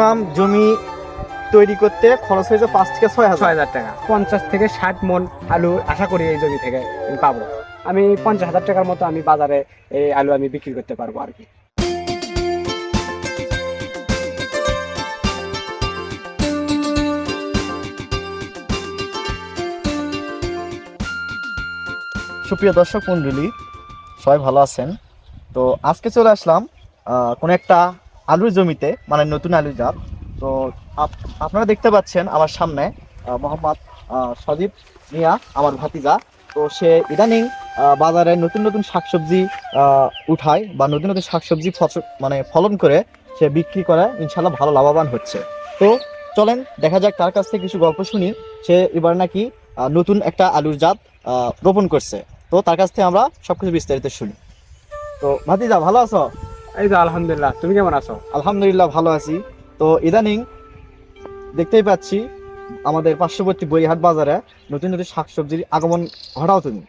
Minimum জমি তৈরি করতে খরচ হয়েছে পাঁচ থেকে ছয় হাজার। ছয় হাজার টাকা। পঞ্চাশ থেকে ষাট মন আলু আশা করি এই জমি থেকে আমি পাবো। আমি পঞ্চাশ হাজার টাকার মতো আমি বাজারে এই আলু আমি বিক্রি করতে পারব আর কি। সুপ্রিয় দর্শক মণ্ডলী সবাই ভালো আছেন? তো আজকে চলে আসলাম কোনো একটা আলুর জমিতে মানে নতুন আলু জাত। তো আপ- আপনারা দেখতে পাচ্ছেন আমার সামনে মোহাম্মদ সজীব মিয়া, আমার ভাতিজা। তো সে ইদানিং বাজারে নতুন নতুন শাকসবজি উঠায় বা নতুন নতুন শাকসবজি ফসল মানে ফলন করে সে বিক্রি করে ইনশাল্লাহ ভালো লাভবান হচ্ছে। তো চলেন, দেখা যাক তার কাছ থেকে কিছু গল্প শুনি। সে এবার নাকি নতুন একটা আলুর জাত রোপণ করছে। তো তার কাছ থেকে আমরা সবকিছু বিস্তারিত শুনি। তো ভাতিজা, ভালো আছো? এই তো আলহামদুলিল্লাহ তুমি কেমন আছো? আলহামদুলিল্লাহ ভালো আছি। তো ইদানিং দেখতেই পাচ্ছি আমাদের পার্শ্ববর্তী বইহাট বাজারে নতুন নতুন শাকসবজির আগমন ঘটাও তুমি।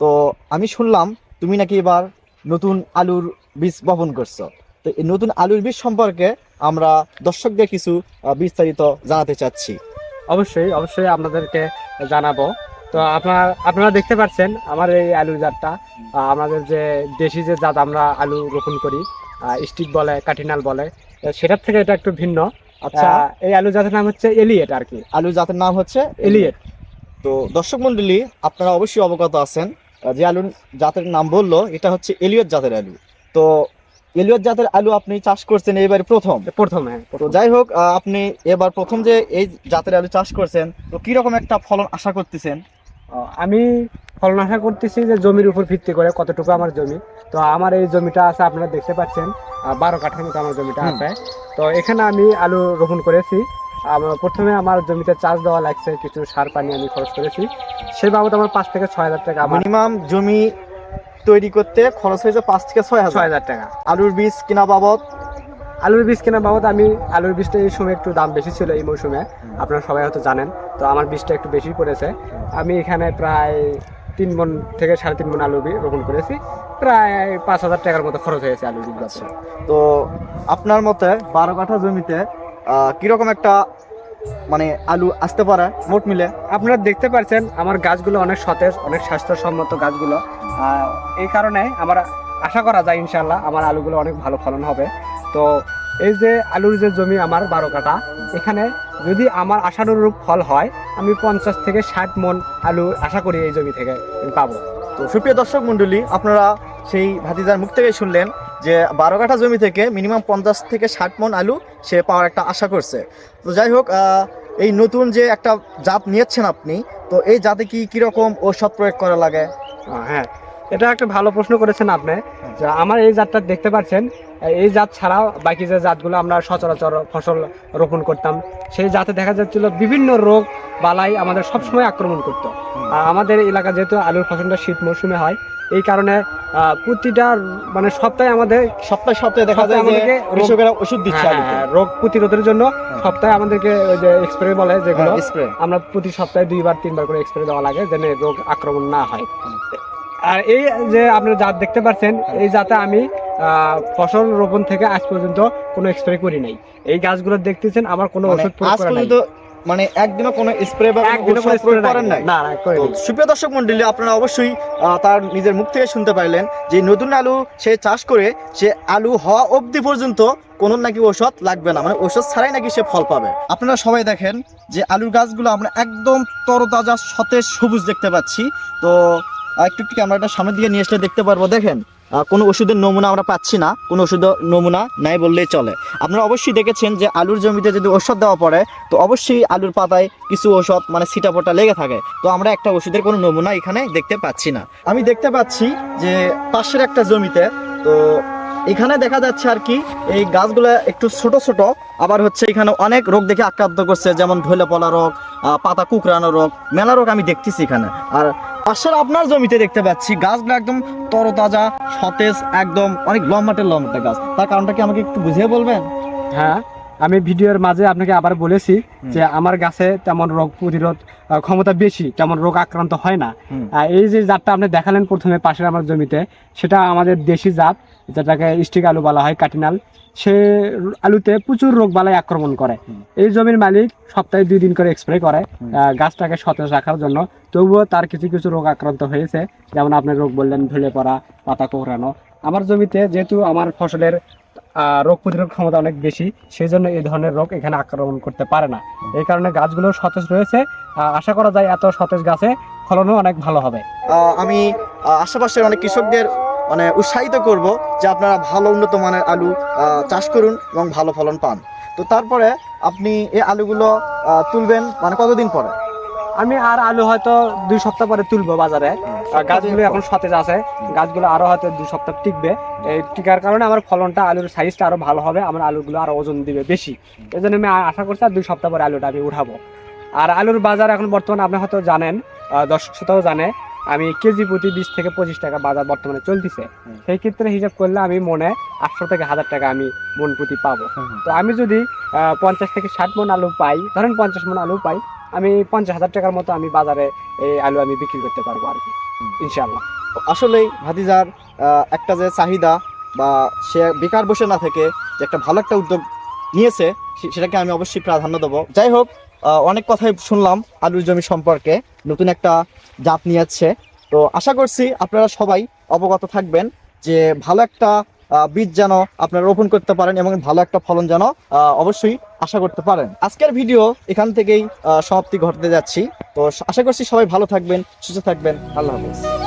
তো আমি শুনলাম তুমি নাকি এবার নতুন আলুর বীজ বপন করছ। তো এই নতুন আলুর বীজ সম্পর্কে আমরা দর্শকদের কিছু বিস্তারিত জানাতে চাচ্ছি। অবশ্যই অবশ্যই আপনাদেরকে জানাব। তো আপনার আপনারা দেখতে পাচ্ছেন আমার এই আলু জাতটা। আমাদের যে দেশি যে জাত আমরা আলু রোপণ করি স্টিক বলে কাঠিনাল বলে। সেটার থেকে এটা একটু ভিন্ন। আচ্ছা। এই আলু জাতের নাম হচ্ছে এলিয়েট আর কি। আলু জাতের নাম হচ্ছে এলিয়েট। তো দর্শক মন্ডলী আপনারা অবশ্যই অবগত আছেন যে আলু জাতের নাম বলল এটা হচ্ছে এলিয়ট জাতের আলু। তো এলিয়ট জাতের আলু আপনি চাষ করছেন এবারে প্রথম? প্রথমে তো যাই হোক আপনি এবার প্রথম যে এই জাতের আলু চাষ করছেন তো কীরকম একটা ফলন আশা করতেছেন? আমি ফলন আশা করতেছি যে জমির উপর ভিত্তি করে কতটুকু আমার জমি। তো আমার এই জমিটা আছে আপনারা দেখতে পাচ্ছেন বারো কাঠার মতো আমার জমিটা আছে। তো এখানে আমি আলু রোপণ করেছি। আমার প্রথমে আমার জমিতে চাষ দেওয়া লাগছে কিছু সার পানি আমি খরচ করেছি। সেই বাবদ আমার পাঁচ থেকে ছয় হাজার টাকা মিনিমাম জমি তৈরি করতে খরচ হয়েছে পাঁচ থেকে ছয় ছয় হাজার টাকা। আলুর বীজ কিনা বাবদ? আলুর বীজ কেনার বাবদ আমি আলুর বীজটা এই সময় একটু দাম বেশি ছিল এই মৌসুমে আপনারা সবাই হয়তো জানেন। তো আমার বীজটা একটু বেশি পড়েছে। আমি এখানে প্রায় তিন মন থেকে সাড়ে তিন মন আলু রোপণ করেছি। প্রায় পাঁচ হাজার টাকার মতো খরচ হয়েছে আলু বীজ গাছে তো আপনার মতে বারো কাঠা জমিতে কীরকম একটা মানে আলু আসতে পারে মোট মিলে? আপনারা দেখতে পাচ্ছেন আমার গাছগুলো অনেক সতেজ অনেক স্বাস্থ্যসম্মত গাছগুলো। এই কারণে আমার আশা করা যায় ইনশাল্লাহ আমার আলুগুলো অনেক ভালো ফলন হবে। তো এই যে আলুর যে জমি আমার বারো কাটা এখানে যদি আমার আশানুরূপ ফল হয় আমি পঞ্চাশ থেকে ষাট মন আলু আশা করি এই জমি থেকে পাবো। তো সুপ্রিয় দর্শক মণ্ডলী আপনারা সেই ভাতিজার মুখ থেকে শুনলেন যে বারো কাঠা জমি থেকে মিনিমাম পঞ্চাশ থেকে ষাট মন আলু সে পাওয়ার একটা আশা করছে। তো যাই হোক আহ, এই নতুন যে একটা জাত নিয়েছেন আপনি তো এই জাতে কি কীরকম ঔষধ প্রয়োগ করা লাগে? হ্যাঁ এটা একটা ভালো প্রশ্ন করেছেন আপনি। যে আমার এই জাতটা দেখতে পাচ্ছেন এই জাত ছাড়াও বাকি যে জাতগুলো আমরা সচরাচর ফসল রোপণ করতাম সেই জাতে দেখা যাচ্ছিল বিভিন্ন রোগ বালাই আমাদের সবসময় আক্রমণ করতো। আর আমাদের এলাকা যেহেতু আলুর ফসলটা শীত মৌসুমে হয় এই কারণে প্রতিটা মানে সপ্তাহে আমাদের সপ্তাহে সপ্তাহে দেখা যায় আমাদেরকে কৃষকেরা ওষুধ দিচ্ছে হ্যাঁ, হ্যাঁ, রোগ প্রতিরোধের জন্য সপ্তাহে আমাদেরকে ওই যে এক্সপ্রে বলে যেগুলো আমরা প্রতি সপ্তাহে দুইবার তিনবার করে এক্সপ্রে দেওয়া লাগে যেন রোগ আক্রমণ না হয়। আর এই যে আপনারা জাত দেখতে পাচ্ছেন এই জাতে আমি ফসল রোপণ থেকে আজ পর্যন্ত কোনো এক্সপ্রে করি নাই। এই গাছগুলো দেখতেছেন আমার কোনো ওষুধ প্রয়োগ করা নাই। মানে একদিনও কোনো স্প্রে বা করেন নাই? না না সুপ্রিয় দর্শক মন্ডলী আপনারা অবশ্যই তার নিজের মুখ থেকে শুনতে পাইলেন যে নতুন আলু সে চাষ করে সে আলু হওয়া অবধি পর্যন্ত কোনো নাকি ঔষধ লাগবে না। মানে ঔষধ ছাড়াই নাকি সে ফল পাবে। আপনারা সবাই দেখেন যে আলুর গাছগুলো আমরা একদম তরতাজা সতেজ সবুজ দেখতে পাচ্ছি। তো একটু একটু ক্যামেরাটা সামনের দিকে নিয়ে আসলে দেখতে পারব, দেখেন। কোনো ওষুধের নমুনা আমরা পাচ্ছি না, কোনো ওষুধের নমুনা নাই বললেই চলে। আপনারা অবশ্যই দেখেছেন যে আলুর জমিতে যদি ওষুধ দেওয়া পড়ে, তো অবশ্যই আলুর পাতায় কিছু ওষুধ মানে সিটাপোটা লেগে থাকে। তো আমরা একটা ওষুধের কোনো নমুনা এখানে দেখতে পাচ্ছি না। আমি দেখতে পাচ্ছি যে পাশের একটা জমিতে, তো এখানে দেখা যাচ্ছে আর কি, এই গাছগুলো একটু ছোট ছোট, আবার হচ্ছে এখানে অনেক রোগ দেখে আক্রান্ত করছে, যেমন ঢলে পলা রোগ পাতা কুকরানো রোগ, মেলা রোগ আমি দেখতেছি এখানে। আর পাশের আপনার জমিতে দেখতে পাচ্ছি গাছগুলো একদম তরতাজা সতেজ একদম অনেক লম্বাটের লম্বাটে গাছ। তার কারণটা কি আমাকে একটু বুঝিয়ে বলবেন? হ্যাঁ আমি ভিডিওর মাঝে আপনাকে আবার বলেছি যে আমার গাছে তেমন রোগ প্রতিরোধ ক্ষমতা বেশি তেমন রোগ আক্রান্ত হয় না। এই যে জাতটা আপনি দেখালেন প্রথমে পাশের আমার জমিতে সেটা আমাদের দেশি জাত। যেটাকে স্টিক আলু বলা হয় কাটিনাল সে আলুতে প্রচুর রোগ বালাই আক্রমণ করে। এই জমির মালিক সপ্তাহে দুই দিন করে স্প্রে করে গাছটাকে সতেজ রাখার জন্য। তবুও তার কিছু কিছু রোগ আক্রান্ত হয়েছে। যেমন আপনি রোগ বললেন ঢুলে পড়া পাতা কোহরানো আমার জমিতে যেহেতু আমার ফসলের রোগ প্রতিরোধ ক্ষমতা অনেক বেশি সেই জন্য এই ধরনের রোগ এখানে আক্রমণ করতে পারে না। এই কারণে গাছগুলো সতেজ রয়েছে। আশা করা যায় এত সতেজ গাছে ফলনও অনেক ভালো হবে। আমি আশেপাশের অনেক কৃষকদের মানে উৎসাহিত করব যে আপনারা ভালো উন্নত মানের আলু চাষ করুন এবং ভালো ফলন পান। তো তারপরে আপনি এই আলুগুলো তুলবেন মানে কতদিন পরে? আমি আর আলু হয়তো দুই সপ্তাহ পরে তুলবো বাজারে। গাছগুলো এখন সতেজ আছে। গাছগুলো আরও হয়তো দুই সপ্তাহ টিকবে। এই টিকার কারণে আমার ফলনটা আলুর সাইজটা আরও ভালো হবে আমার আলুগুলো আরও ওজন দিবে বেশি। এই জন্য আমি আশা করছি আর দুই সপ্তাহ পরে আলুটা আমি উঠাবো। আর আলুর বাজার এখন বর্তমানে আপনি হয়তো জানেন দর্শক শ্রোতাও জানে আমি কেজি প্রতি বিশ থেকে পঁচিশ টাকা বাজার বর্তমানে চলতেছে। সেই ক্ষেত্রে হিসাব করলে আমি মনে আটশো থেকে হাজার টাকা আমি মন প্রতি পাবো। তো আমি যদি পঞ্চাশ থেকে ষাট মন আলু পাই ধরেন পঞ্চাশ মন আলু পাই আমি পঞ্চাশ হাজার টাকার মতো আমি বাজারে এই আলু আমি বিক্রি করতে পারব আর কি ইনশাল্লাহ আসলেই ভাতিজার একটা যে চাহিদা বা সে বেকার বসে না থেকে যে একটা ভালো একটা উদ্যোগ নিয়েছে সেটাকে আমি অবশ্যই প্রাধান্য দেবো। যাই হোক অনেক কথাই শুনলাম আলুর জমি সম্পর্কে। নতুন একটা জাত নিয়েছে তো আশা করছি আপনারা সবাই অবগত থাকবেন যে ভালো একটা বীজ যেন আপনারা রোপণ করতে পারেন এবং ভালো একটা ফলন যেন অবশ্যই আশা করতে পারেন। আজকের ভিডিও এখান থেকেই সমাপ্তি ঘটতে যাচ্ছি। তো আশা করছি সবাই ভালো থাকবেন, সুস্থ থাকবেন। আল্লাহ হাফেজ।